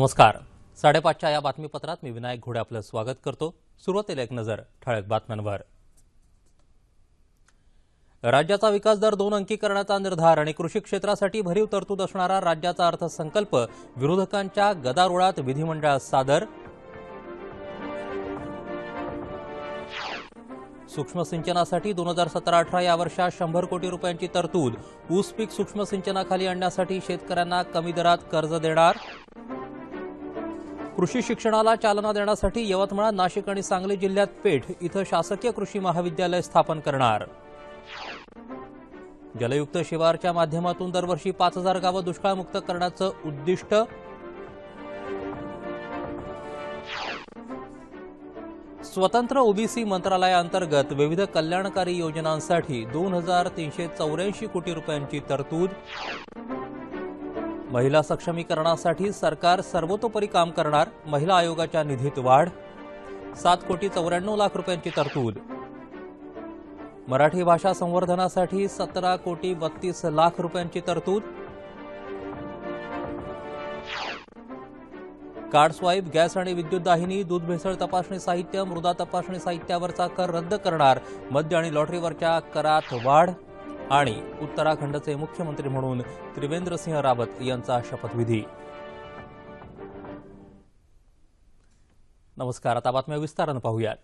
नमस्कार. साडेपाचच्या या बातमीपत्रात मी विनायक घोडे आपलं स्वागत करतो. सुरुवातीला एक नजर ठळक बातम्यांवर. राज्याचा विकास दर दोन अंकी करण्याचा निर्धार आणि कृषी क्षेत्रासाठी भरीव तरतूद असणारा राज्याचा अर्थसंकल्प विरोधकांच्या गदारोळात विधिमंडळात सादर. सूक्ष्म सिंचनासाठी दोन हजार सतरा अठरा या वर्षात शंभर कोटी रुपयांची तरतूद. ऊस पीक सूक्ष्म सिंचनाखाली आणण्यासाठी शेतकऱ्यांना कमी दरात कर्ज देणार. कृषी शिक्षणाला चालना देण्यासाठी यवतमाळ नाशिक आणि सांगली जिल्ह्यात पेठ इथं शासकीय कृषी महाविद्यालय स्थापन करणार. जलयुक्त शिवारच्या माध्यमातून दरवर्षी पाच हजार गावं दुष्काळमुक्त करण्याचं उद्दिष्ट. स्वतंत्र ओबीसी मंत्रालयाअंतर्गत विविध कल्याणकारी योजनांसाठी दोन हजार तीनशे चौऱ्याऐंशी कोटी रुपयांची तरतूद. महिला सक्षमीकरणासाठी सरकार सर्वतोपरी काम करणार महिला आयोगाच्या निधीत वाढ सात कोटी चौऱ्याण्णव लाख रुपयांची तरतूद. मराठी भाषा संवर्धनासाठी सतरा कोटी बत्तीस लाख रुपयांची तरतूद. कार्ड स्वाईप गॅस आणि विद्युत दाहिनी दूध भेसळ तपासणी साहित्य मृदा तपासणी साहित्यावरचा कर रद्द करणार मद्य आणि लॉटरीवरच्या करात वाढ. आणि उत्तराखंडचे मुख्यमंत्री म्हणून त्रिवेंद्रसिंह रावत यांचा शपथविधी. नमस्कार आता बातम्या विस्तारानं पाहूयात.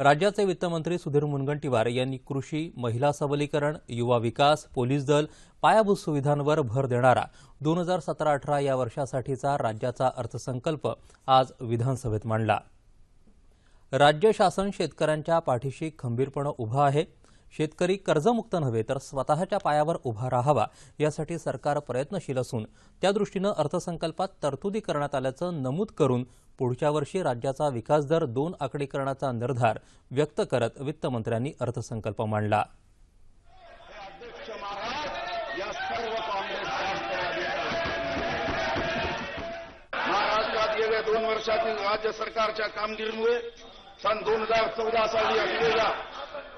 राज्याचे वित्तमंत्री सुधीर मुनगंटीवार यांनी कृषी महिला सबलीकरण युवा विकास पोलीस दल पायाभूत सुविधांवर भर देणारा दोन हजार सतरा अठरा या वर्षासाठीचा राज्याचा अर्थसंकल्प आज विधानसभेत मांडला. राज्य शासन शेतकऱ्यांच्या पाठीशी खंबीरपणे उभं आहे. शेतकरी कर्जमुक्त नव्हे तर स्वतःच्या पायावर उभा राहावा यासाठी सरकार प्रयत्नशील असून त्यादृष्टीनं अर्थसंकल्पात तरतुदी करण्यात आल्याचं नमूद करून पुढच्या वर्षी राज्याचा विकास दर दोन आकडी करण्याचा निर्धार व्यक्त करत वित्तमंत्र्यांनी अर्थसंकल्प मांडला. महाराष्ट्रात गेल्या दोन वर्षातील राज्य सरकारच्या कामगिरीमुळे सन दोन हजार चौदा साली असलेला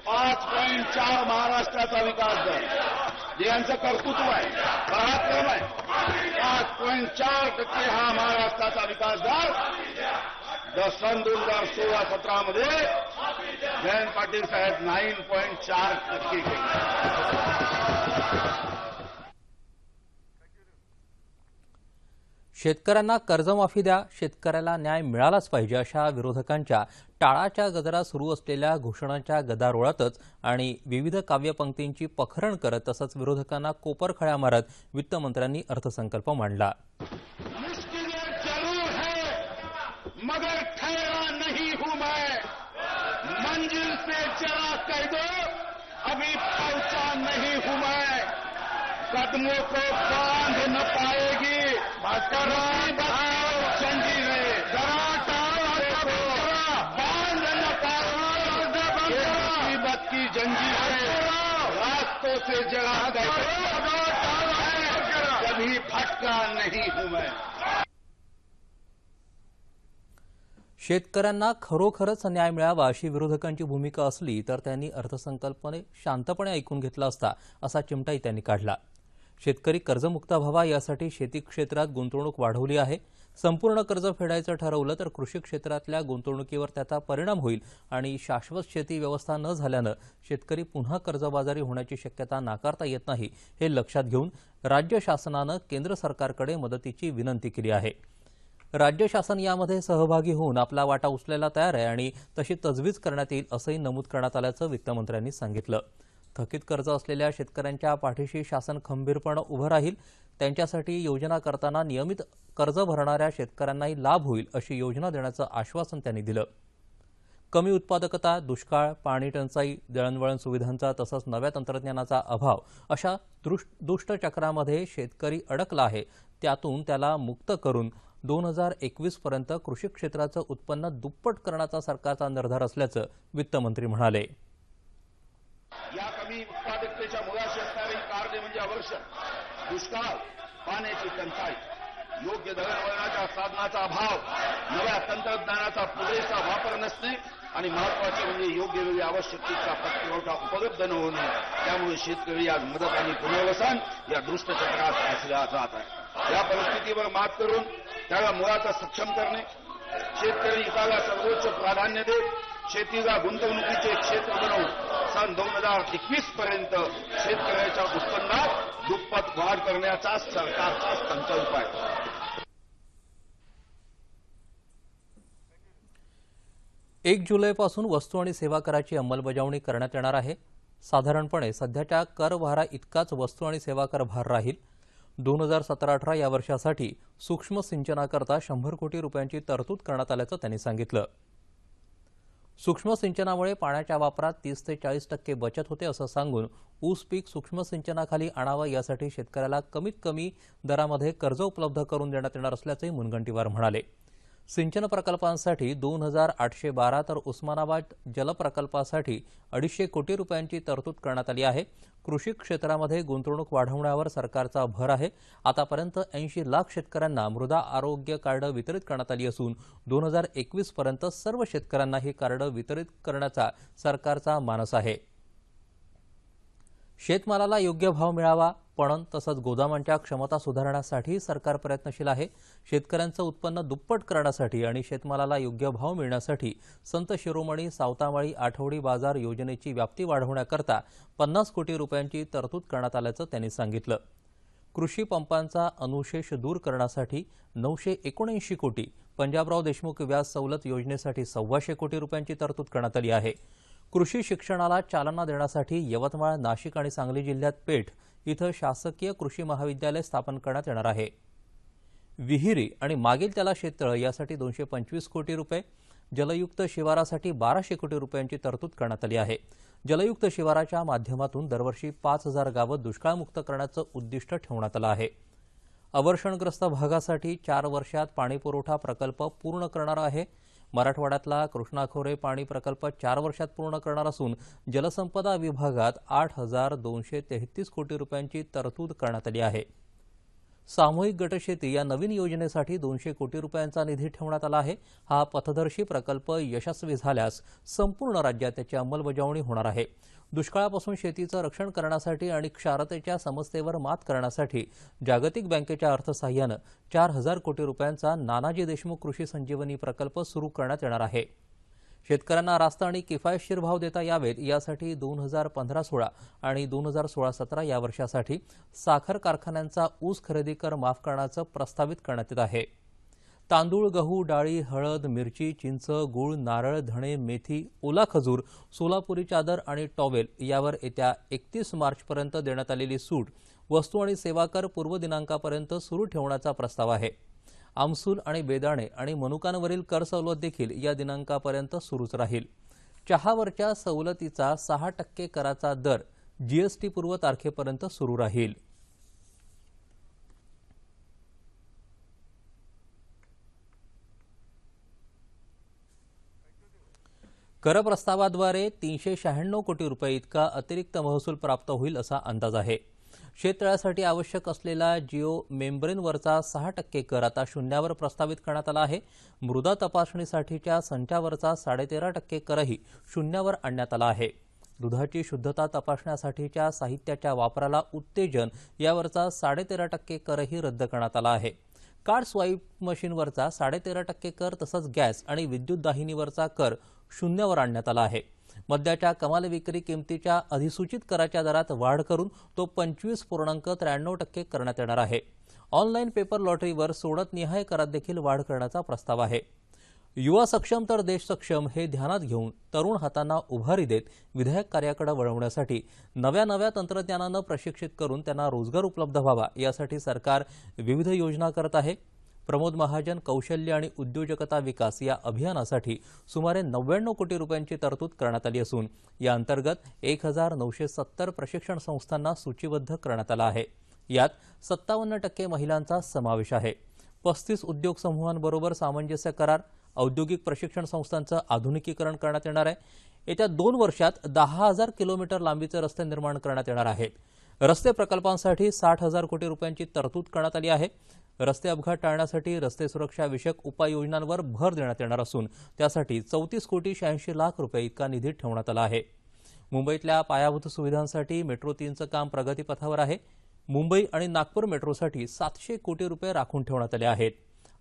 पाच पॉईंट चार महाराष्ट्राचा विकास दर जे यांचं कर्तृत्व आहे पराक्रम आहे पाच पॉईंट चार टक्के हा महाराष्ट्राचा विकास दर द- सन दोन हजार सोळा सतरामध्ये जयंत पाटील साहेब नाईन पॉईंट चार टक्के केले शेतकऱ्यांना कर्जमाफी द्या शेतकऱ्याला न्याय मिळालाच पाहिजे अशा विरोधकांच्या टाळाच्या गजरात सुरू असलेल्या घोषणांच्या गदारोळातच आणि विविध काव्यपंक्तींची पखरण करत तसंच विरोधकांना कोपरखळ्या मारत वित्तमंत्र्यांनी अर्थसंकल्प मांडला. कदमों को बांध न पाएगी जंजीरें रास्तों से कभी नहीं हूं मैं। शेतकऱ्यांना खरोखरच न्याय मिळावा अशी विरोधकांची भूमिका असली तर त्यांनी अर्थसंकल्पने शांतपणे ऐकून घेतला असता असा चिमटाही त्यांनी काढला. शेतकरी कर्जमुक्त व्हावा यासाठी शेती क्षेत्रात गुंतवणूक वाढवली आहे. संपूर्ण कर्ज फेडायचं ठरवलं तर कृषी क्षेत्रातल्या गुंतवणुकीवर त्याचा परिणाम होईल आणि शाश्वत शेती व्यवस्था न झाल्यानं शेतकरी पुन्हा कर्जबाजारी होण्याची शक्यता नाकारता येत नाही हे लक्षात घेऊन राज्य शासनानं केंद्र सरकारकडे मदतीची विनंती केली आहे. राज्य शासन यामध्ये सहभागी होऊन आपला वाटा उचलायला तयार आहे आणि तशी तजवीज करण्यात येईल असंही नमूद करण्यात आल्याचं वित्तमंत्र्यांनी सांगितलं. थकीत कर्ज असलेल्या शेतकऱ्यांच्या पाठीशी शासन खंबीरपणे उभं राहील त्यांच्यासाठी योजना करताना नियमित कर्ज भरणाऱ्या शेतकऱ्यांनाही लाभ होईल अशी योजना देण्याचं आश्वासन त्यांनी दिलं. कमी उत्पादकता दुष्काळ पाणी टंचाई दळणवळण सुविधांचा तसंच नव्या तंत्रज्ञानाचा अभाव अशा दृष्ट दुष्टचक्रामध्ये शेतकरी अडकला आहे त्यातून त्याला मुक्त करून दोन हजार एकवीसपर्यंत कृषी क्षेत्राचं उत्पन्न दुप्पट करण्याचा सरकारचा निर्धार असल्याचं वित्तमंत्री म्हणाले. या कमी उत्पादकतेच्या मुळाशी असणारी कारणे म्हणजे अवर्षण दुष्काळ पाण्याची टंचाई योग्य दळणवळणाच्या साधनाचा अभाव नव्या तंत्रज्ञानाचा पुरेसा वापर नसणे आणि महत्त्वाचे म्हणजे योग्य वेळी आवश्यकतेचा तितका पतपुरवठा उपलब्ध न होणे. त्यामुळे शेतकरी आज मदत आणि पुनर्वसन या दृष्टचक्रात फसल्या जात आहे या परिस्थितीवर मात करून त्याला मुळाचा सक्षम करणे. शेतकरी हिताला सर्वोच्च प्राधान्य देत शेतीला गुंतवणुकीचे दोन हजार एकवीस पर्यंत शेतकऱ्याच्या उत्पन्नात दुप्पट वाढ करण्याचा सरकारचा संकल्प आहे एक जुलैपासून वस्तू आणि सेवा कराची अंमलबजावणी करण्यात येणार आहे. साधारणपणे सध्याच्या कर भारा इतकाच वस्तू आणि सेवा कर भार राहील. दोन हजार सतरा अठरा या वर्षासाठी सूक्ष्म सिंचनाकरता शंभर कोटी रुपयांची तरतूद करण्यात आल्याचं त्यांनी सांगितलं. सूक्ष्म सिंचनामुळे पाण्याच्या वापरात तीस ते चाळीस टक्के बचत होते असं सांगून ऊस पीक सूक्ष्म सिंचनाखाली आणावं यासाठी शेतकऱ्याला कमीत कमी दरामध्ये कर्ज उपलब्ध करून देण्यात येणार असल्याचंही मुनगंटीवार म्हणाले. सिंचन प्रकल्पांसाठी दोन हजार आठशे बारा तर उस्मानाबाद जलप्रकल्पासाठी अडीचशे कोटी रुपयांची तरतूद करण्यात आली आहे. कृषी क्षेत्रामध्ये गुंतवणूक वाढवण्यावर सरकारचा भर आहे. आतापर्यंत ऐंशी लाख शेतकऱ्यांना मृदा आरोग्य कार्ड वितरित करण्यात आली असून दोन हजार एकवीसपर्यंत सर्व शेतकऱ्यांना ही कार्ड वितरित करण्याचा सरकारचा मानस आहे. शेतमालाला योग्य भाव मिळावा पणन तसंच गोदामांच्या क्षमता सुधारण्यासाठी सरकार प्रयत्नशील आहे. शेतकऱ्यांचं उत्पन्न दुप्पट करण्यासाठी आणि शेतमालाला योग्य भाव मिळण्यासाठी संत शिरोमणी सावतामाळी आठवडी बाजार योजनेची व्याप्ती वाढवण्याकरता पन्नास कोटी रुपयांची तरतूद करण्यात आल्याचं त्यांनी सांगितलं. कृषी पंपांचा अनुशेष दूर करण्यासाठी नऊशे एकोणऐंशी कोटी पंजाबराव देशमुख व्याज सवलत योजनेसाठी सव्वाशे कोटी रुपयांची तरतूद करण्यात आली आहे. कृषी शिक्षणाला चालना देण्यासाठी यवतमाळ नाशिक आणि सांगली जिल्ह्यात पेठ इथं शासकीय कृषी महाविद्यालय स्थापन करण्यात येणार आहे. विहिरी आणि मागील त्याला शेततळं यासाठी दोनशे पंचवीस कोटी रुपये जलयुक्त शिवारासाठी बाराशे कोटी रुपयांची तरतूद करण्यात आली आहे. जलयुक्त शिवाराच्या माध्यमातून दरवर्षी पाच हजार गावं दुष्काळमुक्त करण्याचं उद्दिष्ट ठेवण्यात आलं आहे. अवर्षणग्रस्त भागासाठी चार वर्षात पाणीपुरवठा प्रकल्प पूर्ण करणार आहे. मराठवाड्यातला कृष्णा खोरे पाणी प्रकल्प चार वर्षात पूर्ण करणार असून जलसंपदा विभागात आठ हजार दोनशे तेहतीस कोटी रुपयांची तरतूद करण्यात आली आहे. सामूहिक गटशेती या नवीन योजनेसाठी दोनशे कोटी रुपयांचा निधी ठेवण्यात आला आहे. हा पथदर्शी प्रकल्प यशस्वी झाल्यास संपूर्ण राज्यात त्याची अंमलबजावणी होणार आहे. दुष्काळापासून शेतीचं रक्षण करण्यासाठी आणि क्षारतेच्या समस्येवर मात करण्यासाठी जागतिक बँकेच्या अर्थसहाय्यानं चार हजार कोटी रुपयांचा नानाजी देशमुख कृषी संजीवनी प्रकल्प सुरू करण्यात येणार आहे. शेतकऱ्यांना रास्त आणि किफायतशीर भाव देता यावेत यासाठी दोन हजार पंधरा सोळा आणि दोन हजार सोळा सतरा या वर्षासाठी साखर कारखान्यांचा ऊस खरेदी कर माफ करण्याचं प्रस्तावित करण्यात येत आहे. तांदूळ गहू डाळी हळद मिरची चिंच गूळ नारळ धणे मेथी ओला खजूर सोलापुरी चादर आणि टॉवेल यावर येत्या एकतीस मार्चपर्यंत देण्यात आलेली सूट वस्तू आणि सेवा कर पूर्व दिनांकापर्यंत सुरू ठेवण्याचा प्रस्ताव आहे. आमसूल आणि बेदाणे आणि मनुकांवरील कर सवलत देखील या दिनांकापर्यंत सुरूच राहील. चहावरच्या सवलतीचा सहा टक्के कराचा दर जीएसटी पूर्व तारखेपर्यंत सुरू राहील. कर प्रस्तावाद्वारे तीनशे शहाण्णव कोटी रुपये इतका अतिरिक्त महसूल प्राप्त होईल असा अंदाज आहे. शेततळ्यासाठी आवश्यक असलेला जिओ मेम्ब्रेनवरचा सहा टक्के कर आता शून्यावर प्रस्तावित करण्यात आला आहे. मृदा तपासणीसाठीच्या संचावरचा साडेतेरा टक्के करही शून्यावर आणण्यात आला आहे. दुधाची शुद्धता तपासण्यासाठीच्या साहित्याच्या वापराला उत्तेजन यावरचा साडेतेरा टक्के करही रद्द करण्यात आला आहे. कार्ड स्वाईप मशीनवरचा साडेतेरा टक्के कर तसंच गॅस आणि विद्युत दाहिनीवरचा कर शून्यावर आणण्यात आला आहे. मद्याच्या कमाल विक्री किमतीच्या अधिसूचित कराच्या दरात वाढ करून तो पंचवीस पूर्णांक त्र्याण्णव टक्के करण्यात येणार आहे. ऑनलाईन पेपर लॉटरीवर सोडत निहाय करात देखील वाढ करण्याचा प्रस्ताव आहे. युवा सक्षम तर देश सक्षम हे ध्यानात घेऊन तरुण हातांना उभारी देत विधेयक कार्याकडे वळवण्यासाठी नव्या नव्या तंत्रज्ञानानं प्रशिक्षित करून त्यांना रोजगार उपलब्ध व्हावा यासाठी सरकार विविध योजना करत आहे. प्रमोद महाजन कौशल्य आणि उद्योजकता विकास या अभियानासाठी सुमारे नव्याण्णव कोटी रुपयांची तरतूद करण्यात आली असून या अंतर्गत एक हजार नऊशे सत्तर प्रशिक्षण संस्थांना सूचीबद्ध करण्यात आलं आहे. यात सत्तावन्न टक्के महिलांचा समावेश आहे. पस्तीस उद्योग समूहांबरोबर सामंजस्य करार औद्योगिक प्रशिक्षण संस्थांचं आधुनिकीकरण करण्यात येणार आहे. येत्या दोन वर्षात दहा हजार किलोमीटर लांबीचे रस्ते निर्माण करण्यात येणार आहेत. रस्ते प्रकल्पांसाठी साठ हजार कोटी रुपयांची तरतूद करण्यात आली आहे. रस्ते अपघात टाळण्यासाठी रस्ते सुरक्षा विषयक उपाययोजनांवर भर देण्यात येणार असून त्यासाठी चौतीस कोटी शहाऐंशी लाख रुपये इतका निधी ठेवण्यात आला आहे. मुंबईतल्या पायाभूत सुविधांसाठी मेट्रो तीनचं काम प्रगतीपथावर आहे. मुंबई आणि नागपूर मेट्रोसाठी सातशे कोटी रुपये राखून ठेवण्यात आले आहेत.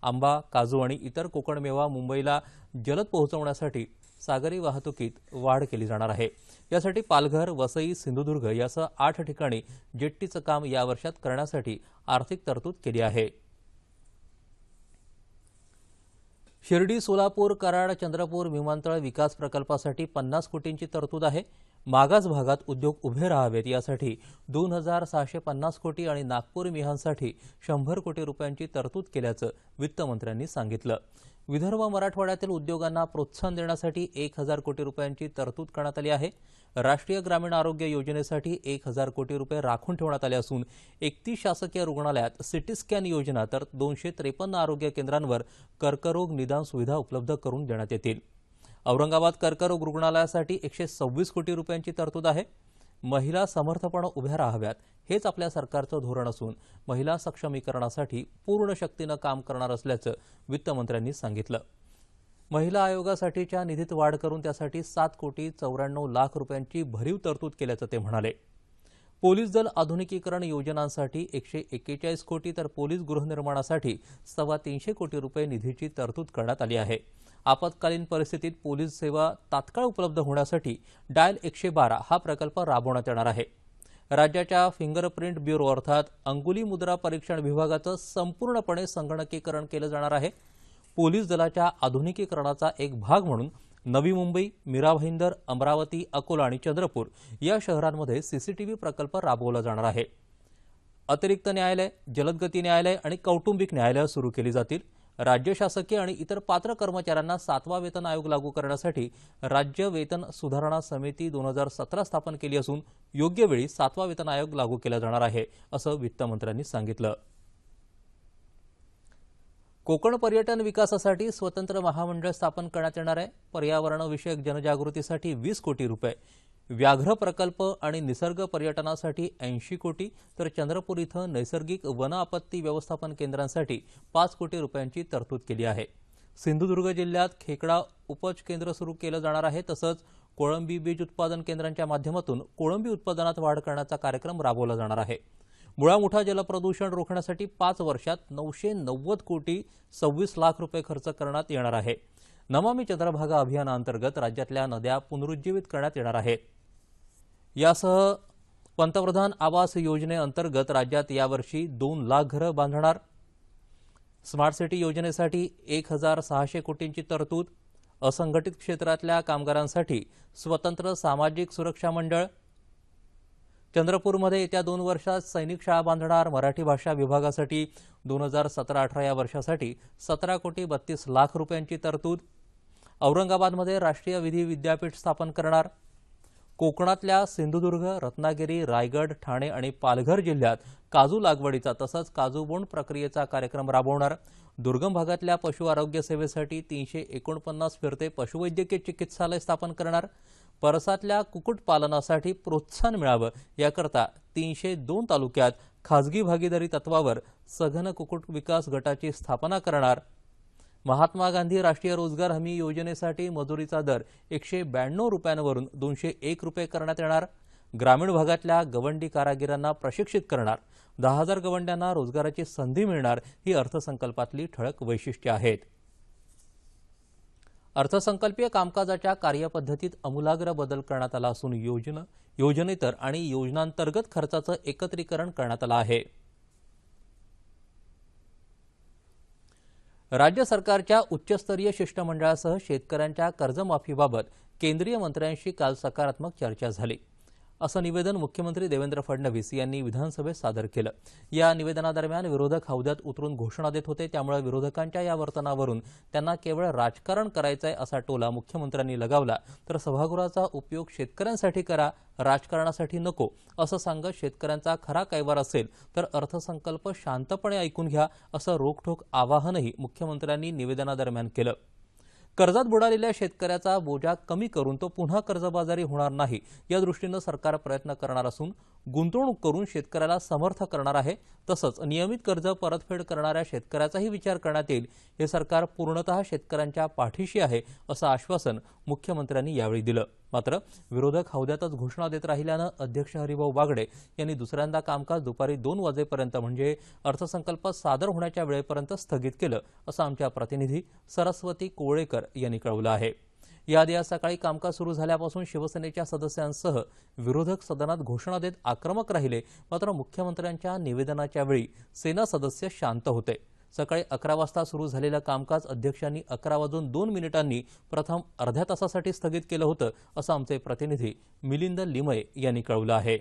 आंबा काजू आणि इतर कोकण मेवा मुंबईला जलद पोहोचवण्यासाठी सागरी वाहतुकीत वाढ केली जाणार आहे. यासाठी पालघर वसई सिंधुदुर्ग यासह आठ ठिकाणी जेट्टीचं काम या वर्षात करण्यासाठी आर्थिक तरतूद केली आहे. शिर्डी सोलापूर कराड चंद्रपूर विमानतळ विकास प्रकल्पासाठी पन्नास कोटींची तरतूद आहे. मागास भागात उद्योग उभे राहावेत. यासाठी दोन हजार सहाशे पन्नास कोटी आणि नागपूर मिहानसाठी शंभर कोटी रुपयांची तरतूद केल्याचं वित्तमंत्र्यांनी सांगितलं. विदर्भ मराठवाड्यातील उद्योगांना प्रोत्साहन देण्यासाठी एक हजार कोटी रुपयांची तरतूद करण्यात आली आहे. राष्ट्रीय ग्रामीण आरोग्य योजनेसाठी एक हजार कोटी रुपये राखून ठेवण्यात आले असून एकतीस शासकीय रुग्णालयात सिटी स्कॅन योजना तर दोनशे त्रेपन्न आरोग्य केंद्रांवर कर्करोग निदान सुविधा उपलब्ध करून देण्यात येतील. औरंगाबाद कर्करोग रुग्णालयासाठी एकशे सव्वीस कोटी रुपयांची तरतूद आहे. महिला समर्थपणे उभ्या राहाव्यात हेच आपल्या सरकारचं धोरण असून महिला सक्षमीकरणासाठी पूर्ण शक्तीनं काम करणार असल्याचं वित्तमंत्र्यांनी सांगितलं. महिला आयोगासाठीच्या निधीत वाढ करून त्यासाठी सात कोटी चौऱ्याण्णव लाख रुपयांची भरीव तरतूद केल्याचं ते म्हणाले. पोलीस दल आधुनिकीकरण योजनांसाठी एकशे एक्केचाळीस कोटी तर पोलीस गृहनिर्माणासाठी सव्वा तीनशे कोटी रुपये निधीची तरतूद करण्यात आली आहे. आपत्कालीन परिस्थितीत पोलीस सेवा तात्काळ उपलब्ध होण्यासाठी डायल एकशे बारा हा प्रकल्प राबवण्यात येणार आहे. राज्याच्या फिंगरप्रिंट ब्युरो अर्थात अंगुली मुद्रा परीक्षण विभागाचं संपूर्णपणे संगणकीकरण केलं जाणार आहे. पोलीस दलाच्या आधुनिकीकरणाचा एक भाग म्हणून नवी मुंबई मीरा भाईंदर अमरावती अकोला आणि चंद्रपूर या शहरांमध्ये सीसीटीव्ही प्रकल्प राबवला जाणार आहे. अतिरिक्त न्यायालय जलदगती न्यायालय आणि कौटुंबिक न्यायालय सुरू केली जातील. राज्य शासकीय आणि इतर पात्र कर्मचाऱ्यांना सातवा वेतन आयोग लागू करण्यासाठी राज्य वेतन सुधारणा समिती दोन हजार सतरा स्थापन केली असून योग्य वेळी सातवा वेतन आयोग लागू केला जाणार आहे असं वित्तमंत्र्यांनी सांगितलं. कोकण पर्यटन विकासासाठी स्वतंत्र महामंडळ स्थापन करण्यात येणार आहे. पर्यावरणविषयक जनजागृतीसाठी वीस कोटी रुपये व्याघ्र प्रकल्प आणि निसर्ग पर्यटनासाठी ऐंशी कोटी तर चंद्रपूर इथं नैसर्गिक वन आपत्ती व्यवस्थापन केंद्रांसाठी पाच कोटी रुपयांची तरतूद केली आहे. सिंधुदुर्ग जिल्ह्यात खेकडा उपज केंद्र सुरू केलं जाणार आहे तसंच कोळंबी बीज उत्पादन केंद्रांच्या माध्यमातून कोळंबी उत्पादनात वाढ करण्याचा कार्यक्रम राबवला जाणार आहे. मुळामुठा जलप्रदूषण रोखण्यासाठी पाच वर्षात नऊशे नव्वद कोटी सव्वीस लाख रुपये खर्च करण्यात येणार आहे. नमामी चंद्रभागा अभियानाअंतर्गत राज्यातल्या नद्या पुनरुज्जीवित करण्यात येणार आहेत यासह पंतप्रधान आवास योजनेअंतर्गत राज्यात यावर्षी दोन लाख घरं बांधणार. स्मार्ट सिटी योजनेसाठी एक हजार सहाशे कोटींची तरतूद. असंघटित क्षेत्रातल्या कामगारांसाठी स्वतंत्र सामाजिक सुरक्षा मंडळ. चंद्रपूरमध्ये येत्या दोन वर्षात सैनिक शाळा बांधणार मराठी भाषा विभागासाठी. दोन हजार सतरा अठरा या वर्षासाठी सतरा कोटी बत्तीस लाख रुपयांची तरतूद. औरंगाबादमध्ये राष्ट्रीय विधी विद्यापीठ स्थापन करणार. कोकणातल्या सिंधुदुर्ग रत्नागिरी रायगड ठाणे आणि पालघर जिल्ह्यात काजू लागवडीचा तसंच काजू बोंड प्रक्रियेचा कार्यक्रम राबवणार. दुर्गम भागातल्या पशु आरोग्य सेवेसाठी तीनशे एकोणपन्नास फिरते पशुवैद्यकीय चिकित्सालय स्थापन करणार. परसातल्या कुक्कुटपालनासाठी प्रोत्साहन मिळावं याकरता तीनशे दोन तालुक्यात खाजगी भागीदारी तत्वावर सघन कुक्कुट विकास गटाची स्थापना करणार. महात्मा गांधी राष्ट्रीय रोजगार हमी योजनेसाठी मजुरीचा दर एकशे ब्याण्णव रुपयांवरून दोनशे एक रुपये करण्यात येणार. ग्रामीण भागातल्या गवंडी कारागिरांना प्रशिक्षित करणार दहा हजार गवंड्यांना रोजगाराची संधी मिळणार ही अर्थसंकल्पातली ठळक वैशिष्ट्ये आहेत. अर्थसंकल्पीय कामकाजाच्या कार्यपद्धतीत अमूलाग्र बदल करण्यात आला असून योजना योजनेतर आणि योजनांतर्गत खर्चाचं एकत्रीकरण करण्यात आलं आहे. राज्य सरकारच्या उच्चस्तरीय शिष्टमंडळासह शेतकऱ्यांच्या कर्जमाफीबाबत केंद्रीय मंत्र्यांशी काल सकारात्मक चर्चा झाली. असं निवेदन मुख्यमंत्री देवेंद्र फडणवीस यांनी विधानसभेत सादर केलं. या निवेदनादरम्यान विरोधक हौद्यात उतरून घोषणा देत होते. त्यामुळे विरोधकांच्या या वर्तनावरून त्यांना केवळ राजकारण करायचंय असा टोला मुख्यमंत्र्यांनी लगावला. तर सभागृहाचा उपयोग शेतकऱ्यांसाठी करा राजकारणासाठी नको असं सांगत शेतकऱ्यांचा खरा कैवार असेल तर अर्थसंकल्प शांतपणे ऐकून घ्या असं रोखठोक आवाहनही मुख्यमंत्र्यांनी निवेदनादरम्यान केलं. कर्जात बुडालेल्या शेतकऱ्याचा बोजा कमी करून तो पुन्हा कर्जबाजारी होणार नाही या दृष्टीनं सरकार प्रयत्न करणार असून गुंतवणूक करून शेतकऱ्याला समर्थ करणार आहे. तसंच नियमित कर्ज परतफेड करणाऱ्या शेतकऱ्याचाही विचार करण्यात येईल. हे सरकार पूर्णतः शेतकऱ्यांच्या पाठीशी आहे असं आश्वासन मुख्यमंत्र्यांनी यावेळी दिलं. मात्र विरोधक हौद्यातच घोषणा देत राहिल्यानं अध्यक्ष हरिभाऊ बागडे यांनी दुसऱ्यांदा कामकाज दुपारी दोन वाजेपर्यंत म्हणजे अर्थसंकल्प सादर होण्याच्या वेळेपर्यंत स्थगित केलं असं आमच्या प्रतिनिधी सरस्वती कोवळेकर यांनी कळवलं आहे. याआधी आज सकाळी कामकाज सुरू झाल्यापासून शिवसेनेच्या सदस्यांसह विरोधक सदनात घोषणा देत आक्रमक राहिले मात्र मुख्यमंत्र्यांच्या निवेदनाच्या वेळी सेना सदस्य शांत होते. सकाळी अकरा वाजता सुरू झालेलं कामकाज अध्यक्षांनी अकरा वाजून दोन मिनिटांनी प्रथम अर्ध्या तासासाठी स्थगित केलं होतं असं आमचे प्रतिनिधी मिलिंद लिमये यांनी कळवलं आहे.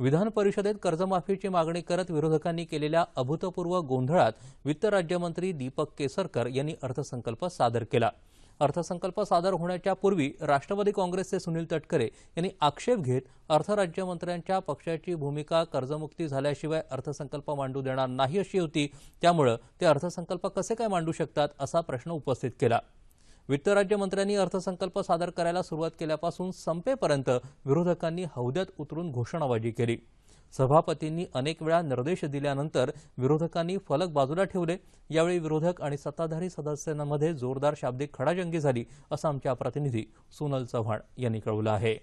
विधान परिषदेत कर्जमाफीची मागणी करत विरोधकांनी केलेल्या अभूतपूर्व गोंधळात वित्त राज्यमंत्री दीपक केसरकर यांनी अर्थसंकल्प सादर केला. अर्थसंकल्प सादर होण्याच्या पूर्वी राष्ट्रवादी काँग्रेसचे सुनील तटकरे यांनी आक्षेप घेत अर्थराज्यमंत्र्यांच्या पक्षाची भूमिका कर्जमुक्ती झाल्याशिवाय अर्थसंकल्प मांडू देणार नाही अशी होती. त्यामुळं ते अर्थसंकल्प कसे काय मांडू शकतात असा प्रश्न उपस्थित केला. वित्त राज्यमंत्र्यांनी अर्थसंकल्प सादर करायला सुरुवात केल्यापासून संपेपर्यंत विरोधकांनी हौद्यात उतरून घोषणाबाजी केली. सभापतींनी अनेक वेळा निर्देश दिल्यानंतर विरोधकांनी फलक बाजूला ठेवले. यावेळी विरोधक आणि सत्ताधारी सदस्यांमध्ये जोरदार शाब्दिक खडाजंगी झाली असं आमच्या प्रतिनिधी सोनल चव्हाण यांनी कळवलं आहे.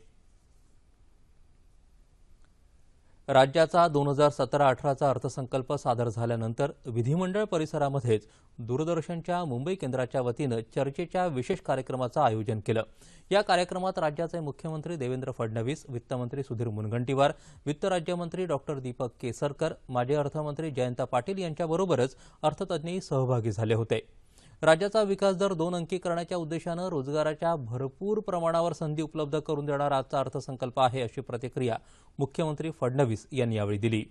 राज्याचा दोन हजार सतरा अठराचा अर्थसंकल्प सादर झाल्यानंतर विधिमंडळ परिसरामध्येच दूरदर्शनच्या मुंबई केंद्राच्या वतीनं चर्चेच्या विशेष कार्यक्रमाचं आयोजन केलं. या कार्यक्रमात राज्याचे मुख्यमंत्री देवेंद्र फडणवीस वित्तमंत्री सुधीर मुनगंटीवार वित्त राज्यमंत्री डॉक्टर दीपक केसरकर माजी अर्थमंत्री जयंत पाटील यांच्याबरोबरच अर्थतज्ञही सहभागी झाले होते. राज्याचा विकास दर दोन अंकी करण्याच्या उद्देशानं रोजगाराच्या भरपूर प्रमाणावर संधी उपलब्ध करून देणारा आजचा अर्थसंकल्प आहे अशी प्रतिक्रिया मुख्यमंत्री फडणवीस यांनी यावेळी दिली.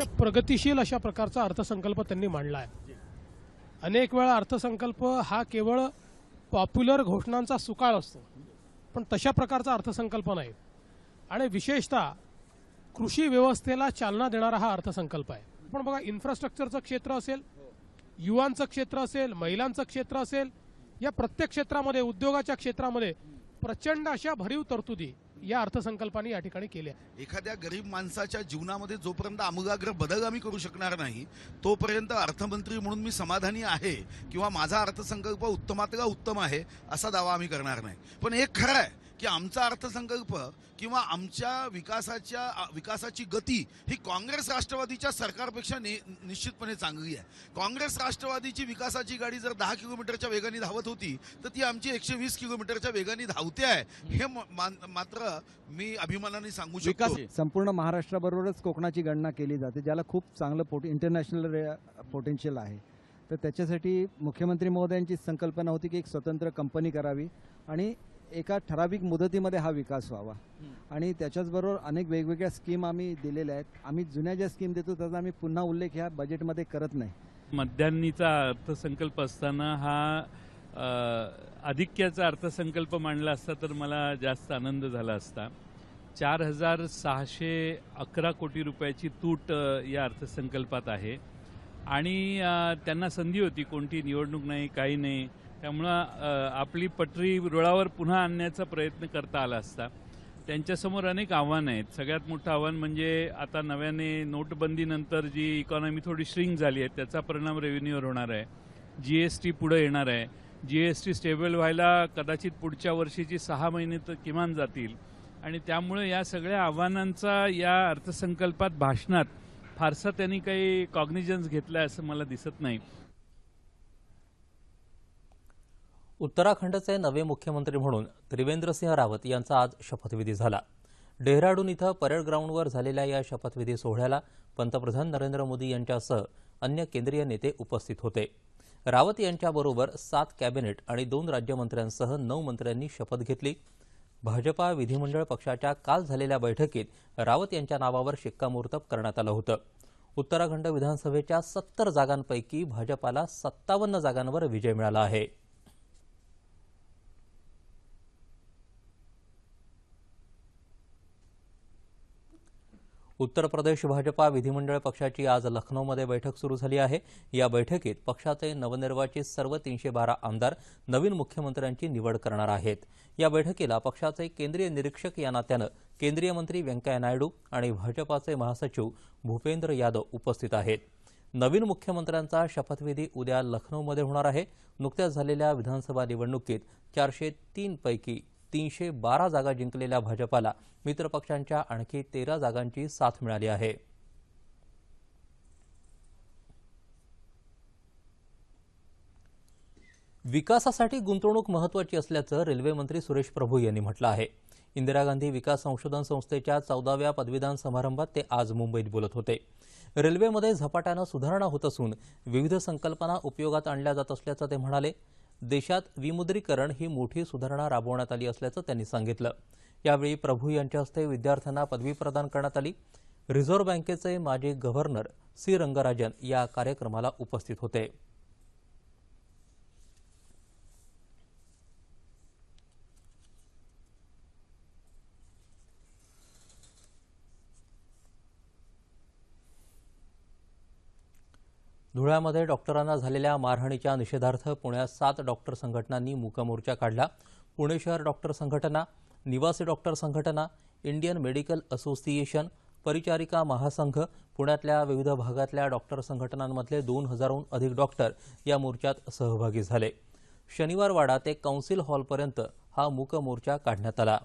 प्रगतिशील अशा प्रकारचा अर्थसंकल्प त्यांनी मांडला आहे. अनेक वेळा अर्थसंकल्प हा केवळ पॉप्युलर घोषणांचा सुकाळ असतो पण तशा प्रकारचा अर्थसंकल्प नाही. आणि विशेषतः कृषी व्यवस्थेला चालना देणारा हा अर्थसंकल्प आहे. पण बघा इन्फ्रास्ट्रक्चरचं क्षेत्र असेल युवांचं क्षेत्र असेल महिलांचं क्षेत्र असेल या प्रत्येक क्षेत्रामध्ये उद्योगाच्या क्षेत्रामध्ये प्रचंड अशा भरीव तरतुदी या अर्थसंकल्पाने या ठिकाणी केल्या एखाद्या गरीब माणसाच्या जीवनामध्ये जोपर्यंत आमुगाग्र बदल आम्ही करू शकणार नाही तोपर्यंत अर्थमंत्री म्हणून मी समाधानी आहे किंवा माझा अर्थसंकल्प उत्तमातला उत्तम आहे असा दावा आम्ही करणार नाही. पण एक खरं आहे की आमचा अर्थसंकल्प किंवा आमच्या विकासाच्या विकासाची गती ही काँग्रेस राष्ट्रवादीच्या सरकारपेक्षा नि, निश्चितपणे चांगली आहे. काँग्रेस राष्ट्रवादीची विकासाची गाडी जर दहा किलोमीटरच्या वेगाने धावत होती तर ती आमची एकशे वीस किलोमीटरच्या वेगाने धावते आहे. हे म- मान- मात्र मी अभिमानाने सांगू शकतो. संपूर्ण महाराष्ट्राबरोबरच कोकणाची गणना केली जाते ज्याला खूप चांगलं पोट इंटरनॅशनल पोटेन्शियल आहे. तर त्याच्यासाठी मुख्यमंत्री महोदयांची संकल्पना होती की एक स्वतंत्र कंपनी करावी आणि एका ठराविक मुदतीमध्ये हा विकास व्हावा. आणि त्याच्याचबरोबर अनेक वेगवेगळ्या स्कीम आम्ही दिलेल्या आहेत. आम्ही जुन्या ज्या स्कीम देतो त्याचा आम्ही पुन्हा उल्लेख ह्या बजेटमध्ये करत नाही. मध्यान्नीचा अर्थसंकल्प असताना हा अ, अधिक्याचा अर्थसंकल्प मांडला असता तर मला जास्त आनंद झाला असता. चार हजार सहाशे अकरा कोटी रुपयाची तूट या अर्थसंकल्पात आहे. आणि त्यांना संधी होती कोणती? निवडणूक नाही काही नाही. त्यामुळं आपली पटरी रुळावर पुन्हा आणण्याचा प्रयत्न करता आला असता. त्यांच्यासमोर अनेक आव्हानं आहेत. सगळ्यात मोठं आव्हान म्हणजे आता नव्याने नोटबंदीनंतर जी इकॉनॉमी थोडी श्रिंक झाली आहे त्याचा परिणाम रेव्हेन्यूवर होणार आहे. जी एस टी पुढं येणार आहे. जी एस टी स्टेबल व्हायला कदाचित पुढच्या वर्षीची सहा महिने तर किमान जातील. आणि त्यामुळे या सगळ्या आव्हानांचा या अर्थसंकल्पात भाषणात फारसा त्यांनी काही कॉग्निजन्स घेतला असं मला दिसत नाही. उत्तराखंडचे नवे मुख्यमंत्री म्हणून त्रिवेंद्रसिंह रावत यांचा आज शपथविधी झाला. डेहराडून इथं परेड ग्राउंडवर झालेल्या या शपथविधी सोहळ्याला पंतप्रधान नरेंद्र मोदी यांच्यासह अन्य केंद्रीय नेते उपस्थित होते. रावत यांच्याबरोबर सात कॅबिनेट आणि दोन राज्यमंत्र्यांसह नऊ मंत्र्यांनी शपथ घेतली. भाजपा विधिमंडळ पक्षाच्या काल झालेल्या बैठकीत रावत यांच्या नावावर शिक्कामोर्तब करण्यात आलं होतं. उत्तराखंड विधानसभेच्या सत्तर जागांपैकी भाजपाला सत्तावन्न जागांवर विजय मिळाला आहे. उत्तर प्रदेश भाजपा विधिमंडळ पक्षाची आज लखनौमध्ये बैठक सुरू झाली आहे. या बैठकीत पक्षाचे नवनिर्वाचित सर्व तीनशे बारा आमदार नवीन मुख्यमंत्र्यांची निवड करणार आहेत. या बैठकीला पक्षाचे केंद्रीय निरीक्षक या नात्यानं केंद्रीय मंत्री व्यंकय्या नायडू आणि भाजपाचे महासचिव भूपेंद्र यादव उपस्थित आहेत. नवीन मुख्यमंत्र्यांचा शपथविधी उद्या लखनौमध्ये होणार आहे. नुकत्याच झालेल्या विधानसभा निवडणुकीत चारशे तीनपैकी तीनशे बारा जागा जिंकलेल्या भाजपाला मित्रपक्षांच्या आणखी तेरा जागांची साथ मिळाली आहे. विकासासाठी गुंतवणूक महत्वाची असल्याचं रेल्वेमंत्री सुरेश प्रभू यांनी म्हटलं आहे. इंदिरा गांधी विकास संशोधन संस्थेच्या चौदाव्या पदवीदान समारंभात ते आज मुंबईत बोलत होते. रेल्वेमध्ये झपाट्यानं सुधारणा होत असून विविध संकल्पना उपयोगात आणल्या जात असल्याचं ते म्हणाले. देशात विमुद्रीकरण ही मोठी सुधारणा राबवण्यात आली असल्याचं त्यांनी सांगितलं. यावेळी प्रभू यांच्या हस्ते विद्यार्थ्यांना पदवी प्रदान करण्यात आली. रिझर्व्ह बँकेचे माजी गव्हर्नर सी रंगराजन या कार्यक्रमाला उपस्थित होते. धुळ्यामध्ये डॉक्टरांना झालेल्या मारहाणीच्या निषेधार्थ पुण्यात सात डॉक्टर संघटनांनी मूकमोर्चा काढला. पुणे शहर डॉक्टर संघटना निवासी डॉक्टर संघटना इंडियन मेडिकल असोसिएशन परिचारिका महासंघ पुण्यातल्या विविध भागातल्या डॉक्टर संघटनांमधले दोन हजारहून अधिक डॉक्टर या मोर्चात सहभागी झाले. शनिवारवाडा ते कौन्सिल हॉलपर्यंत हा मूक मोर्चा काढण्यात आला.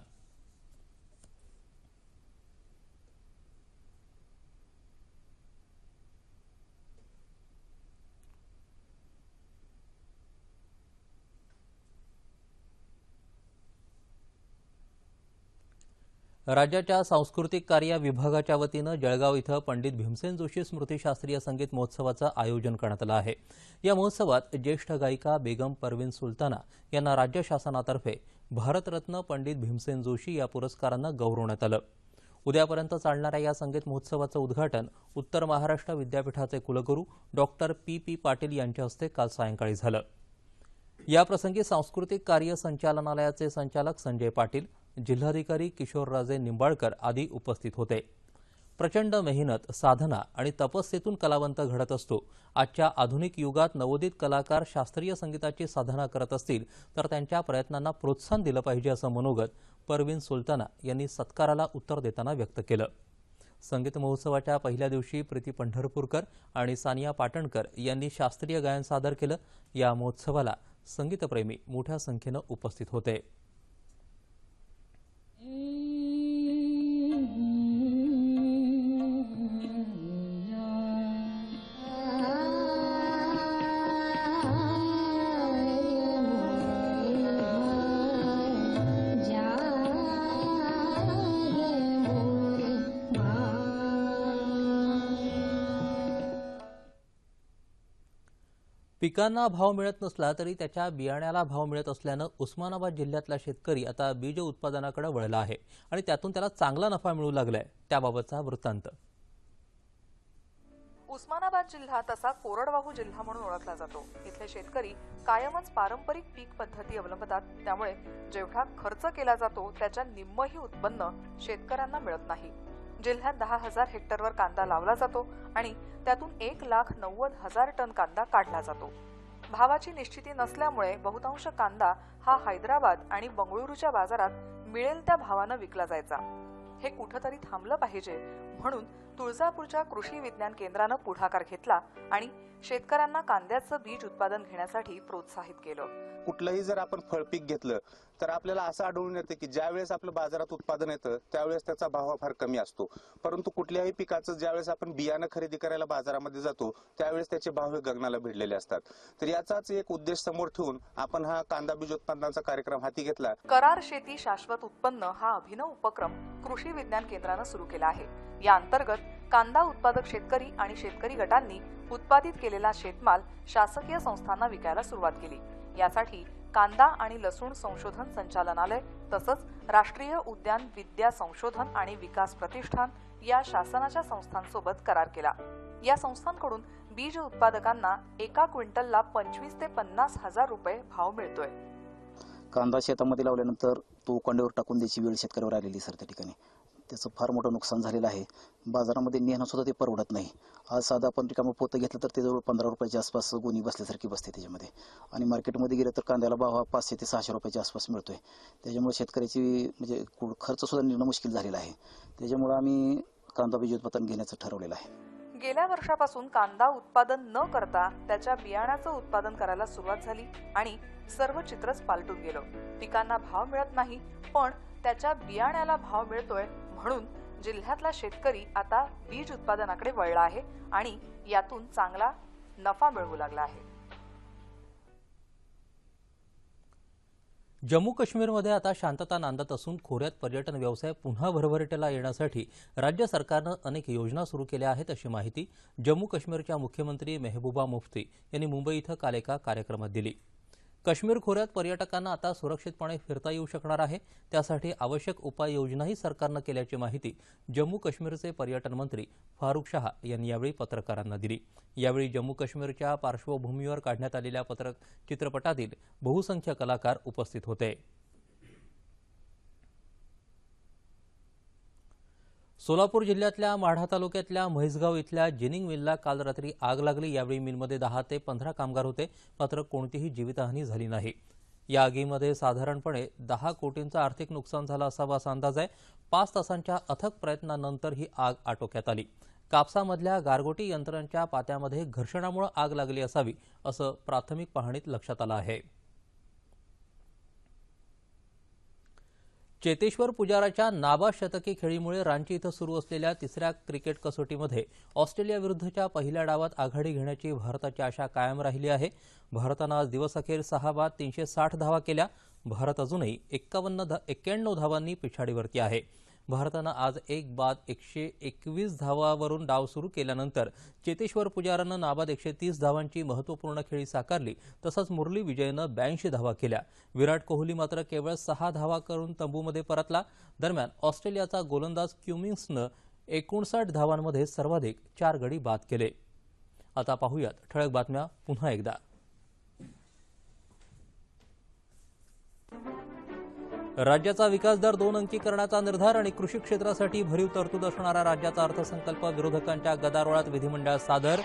राज्याच्या सांस्कृतिक कार्य विभागाच्या वतीनं जळगाव इथं पंडित भीमसेन जोशी स्मृती शास्त्रीय संगीत महोत्सवाचं आयोजन करण्यात आलं आहे. या महोत्सवात ज्येष्ठ गायिका बेगम परवीन सुलताना यांना राज्य शासनातर्फे भारतरत्न पंडित भीमसेन जोशी या पुरस्कारानं गौरवण्यात आलं. उद्यापर्यंत चालणाऱ्या या संगीत महोत्सवाचं उद्घाटन उत्तर महाराष्ट्र विद्यापीठाचे कुलगुरू डॉक्टर पी. पी. पाटील यांच्या हस्ते काल सायंकाळी झालं. याप्रसंगी सांस्कृतिक कार्य संचालनालयाचे संचालक संजय पाटील जिल्हाधिकारी किशोरराजे निंबाळकर आदी उपस्थित होते. प्रचंड मेहनत साधना आणि तपस्येतून कलावंत घडत असतो. आजच्या आधुनिक युगात नवोदित कलाकार शास्त्रीय संगीताची साधना करत असतील तर त्यांच्या प्रयत्नांना प्रोत्साहन दिलं पाहिजे असं मनोगत परवीन सुलताना यांनी सत्काराला उत्तर देताना व्यक्त केलं. संगीत महोत्सवाच्या पहिल्या दिवशी प्रीती पंढरपूरकर आणि सानिया पाटणकर यांनी शास्त्रीय गायन सादर केलं. या महोत्सवाला संगीतप्रेमी मोठ्या संख्येनं उपस्थित होते. 嗯。पिकांना भाव मिळत नसला तरी त्याच्या बियाण्याला भाव मिळत असल्यानं उस्मानाबाद जिल्ह्यातला शेतकरी आता बीज उत्पादनाकडे वळला आहे आणि त्यातून त्याला चांगला नफा मिळू लागलाय. त्याबाबतचा वृत्तांत. उस्मानाबाद जिल्हा तसा कोरडवाहू जिल्हा म्हणून ओळखला जातो. इथले शेतकरी कायमच पारंपरिक पीक पद्धती अवलंबतात. त्यामुळे जेवढा खर्च केला जातो त्याच्या निम्मही उत्पन्न शेतकऱ्यांना मिळत नाही. जिल्ह्यात दहा हजार हेक्टरवर कांदा लावला जातो आणि त्यातून एक लाख नव्वद हजार टन कांदा काढला जातो. भावाची निश्चिती नसल्यामुळे बहुतांश कांदा हा हैदराबाद आणि बंगळुरूच्या बाजारात मिळेल त्या भावानं विकला जायचा. हे कुठंतरी थांबलं पाहिजे म्हणून तुळजापूरच्या कृषी विज्ञान केंद्रानं पुढाकार घेतला आणि शेतकऱ्यांना कांद्याचं बीज उत्पादन घेण्यासाठी प्रोत्साहित केलं. कुठलंही जर आपण फळपीक घेतलं तर आपल्याला असं आढळून येतं की ज्यावेळेस आपलं बाजारात उत्पादन येतं त्यावेळेस त्याचा भाव फार कमी असतो. परंतु कुठल्याही पिकाचं ज्यावेळेस आपण बियाणं खरेदी करायला बाजारामध्ये जातो त्यावेळेस त्याचे भाव हे गगनाला भिडलेले असतात. तर याचाच एक उद्देश समोर ठेवून आपण हा कांदा बीज उत्पादनाचा कार्यक्रम हाती घेतला. करार शेती शाश्वत उत्पन्न हा अभिनव उपक्रम कृषी विज्ञान केंद्रानं सुरू केला आहे. या अंतर्गत कांदा उत्पादक शेतकरी आणि शेतकरी गटांनी उत्पादित केलेला शेतमाल शासकीय संस्थांना विकायला सुरुवात केली. यासाठी कांदा आणि लसूण संशोधन संचालनालय तसंच राष्ट्रीय उद्यान विद्या संशोधन आणि विकास प्रतिष्ठान या शासनाच्या संस्थांसोबत करार केला. या संस्थांकडून बीज उत्पादकांना एका क्विंटलला पंचवीस ते पन्नास हजार रुपये भाव मिळतोय. कांदा शेतामध्ये लावल्यानंतर तो उकांड्यावर टाकून द्यायची वेळ शेतकऱ्यावर आलेली सर त्या ठिकाणी. त्याचं फार मोठं नुकसान झालेलं आहे. बाजारामध्ये नेणं सुद्धा ते परवडत नाही. आज साधं आपण रिकामं पोतं घेतलं तर ते जवळ पंधरा रुपयाच्या आसपास गोणी बसल्यासारखी बसते त्याच्यामध्ये. आणि मार्केटमध्ये गेलं तर कांद्याला भाव हा पाचशे ते सहाशे रुपयाच्या आसपास मिळतोय. त्याच्यामुळे शेतकऱ्याची म्हणजे कु- खर्च सुद्धा मुश्किल झालेलं आहे. त्याच्यामुळं आम्ही कांदा बीज उत्पादन घेण्याचं ठरवलेलं आहे. गेल्या वर्षापासून कांदा उत्पादन न करता त्याच्या बियाण्याचं उत्पादन करायला सुरुवात झाली आणि सर्व चित्रच पालटून गेलं. पिकांना भाव मिळत नाही पण त्याच्या बियाण्याला भाव मिळतोय म्हणून जिल्ह्यातला शेतकरी आता बीज उत्पादनाकडे वळला आहे आणि यातून चांगला नफा मिळवू लागला आहे. जम्मू काश्मीरमध्ये आता शांतता नांदत असून खोऱ्यात पर्यटन व्यवसाय पुन्हा भरभराटीला येण्यासाठी राज्य सरकारनं अनेक योजना सुरू केल्या आहेत अशी माहिती जम्मू काश्मीरच्या मुख्यमंत्री मेहबूबा मुफ्ती यांनी मुंबई इथं काल एका कार्यक्रमात दिली. काश्मीर खोऱ्यात पर्यटकांना आता सुरक्षितपणे फिरता येऊ शकणार आहे. त्यासाठी आवश्यक उपाययोजनाही सरकारनं केल्याची माहिती जम्मू काश्मीरचे पर्यटन मंत्री फारुख शहा यांनी यावेळी पत्रकारांना दिली. यावेळी जम्मू काश्मीरच्या पार्श्वभूमीवर काढण्यात आलेल्या पत्रक चित्रपटातील बहुसंख्य कलाकार उपस्थित होते. सोलापूर जिल्ह्यातल्या माढा तालुक्यातल्या म्हैसगाव इथल्या जिनिंग मिलला काल रात्री आग लागली. यावेळी मिलमध्ये दहा ते पंधरा कामगार होते. मात्र कोणतीही जीवितहानी झाली नाही. या आगीमध्ये साधारणपणे दहा कोटींचं आर्थिक नुकसान झालं असावा असा अंदाज आहे. पाच तासांच्या अथक प्रयत्नानंतर ही आग आटोक्यात आली. कापसामधल्या गारगोटी यंत्रांच्या पात्यामध्ये घर्षणामुळे आग लागली असावी असं प्राथमिक पाहणीत लक्षात आलं आहे. चेतेश्वर पुजाराच्या नाबाद शतकी खेळीमुळे रांची इथं सुरू असलेल्या तिसऱ्या क्रिकेट कसोटीमध्ये ऑस्ट्रेलियाविरुद्धच्या पहिल्या डावात आघाडी घेण्याची भारताची आशा कायम राहिली आहे. भारतानं आज दिवसअखेर सहा बाद तीनशे साठ धावा केल्या. भारत अजूनही एक्कावन्न धा एक्क्याण्णव धावांनी पिछाडीवरती आहे. भारतानं आज एक बाद एकशे एकवीस धावावरून डाव सुरू केल्यानंतर चेतेश्वर पुजारानं नाबाद एकशे तीस धावांची महत्त्वपूर्ण खेळी साकारली. तसंच मुरली विजयनं ब्याऐंशी धावा केल्या. विराट कोहली मात्र केवळ सहा धावा करून तंबूमध्ये परतला. दरम्यान ऑस्ट्रेलियाचा गोलंदाज क्युमिंग्सनं एकोणसाठ धावांमध्ये सर्वाधिक चार गडी बाद केले. आता पाहूयात ठळक बातम्या पुन्हा एकदा. राज्याचा विकास दर दोन अंकी करण्याचा निर्धार आणि कृषी क्षेत्रासाठी भरीव तरतूद असणारा राज्याचा अर्थसंकल्प विरोधकांच्या गदारोळात विधिमंडळात सादर.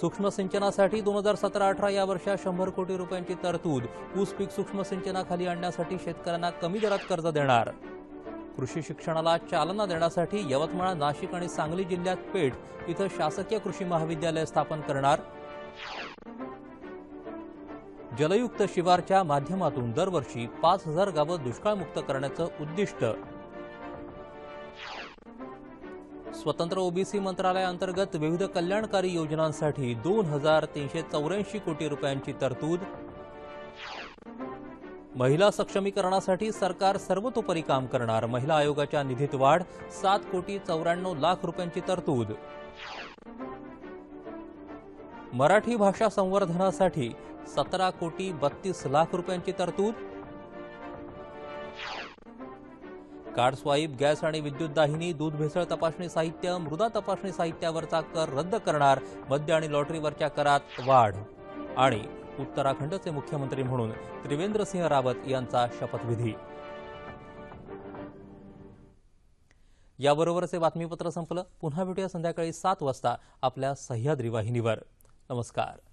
सूक्ष्म सिंचनासाठी दोन हजार सतरा अठरा या वर्षात शंभर कोटी रुपयांची तरतूद. ऊस पीक सूक्ष्म सिंचनाखाली आणण्यासाठी शेतकऱ्यांना कमी दरात कर्ज देणार. कृषी शिक्षणाला चालना देण्यासाठी यवतमाळ नाशिक आणि सांगली जिल्ह्यात पेठ इथं शासकीय कृषी महाविद्यालय स्थापन करणार. जलयुक्त शिवारच्या माध्यमातून दरवर्षी पाच हजार गावं दुष्काळमुक्त करण्याचं उद्दिष्ट. स्वतंत्र ओबीसी मंत्रालयाअंतर्गत विविध कल्याणकारी योजनांसाठी दोन हजार तीनशे चौऱ्याऐंशी कोटी रुपयांची तरतूद. महिला सक्षमीकरणासाठी सरकार सर्वतोपरी काम करणार. महिला आयोगाच्या निधीत वाढ सात कोटी चौऱ्याण्णव लाख रुपयांची तरतूद. मराठी भाषा संवर्धनासाठी सतरा कोटी बत्तीस लाख रुपयांची तरतूद. कार्ड स्वाईप गॅस आणि विद्युत दाहिनी दूध भेसळ तपासणी साहित्य मृदा तपासणी साहित्यावरचा कर रद्द करणार मद्य आणि लॉटरीवरच्या करात वाढ. आणि उत्तराखंडचे मुख्यमंत्री म्हणून त्रिवेंद्र सिंह रावत यांचा शपथविधी. याबरोबरच हे बातमीपत्र संपलं. पुन्हा भेटूया संध्याकाळी सात वाजता आपल्या सह्याद्री वाहिनीवर. नमस्कार.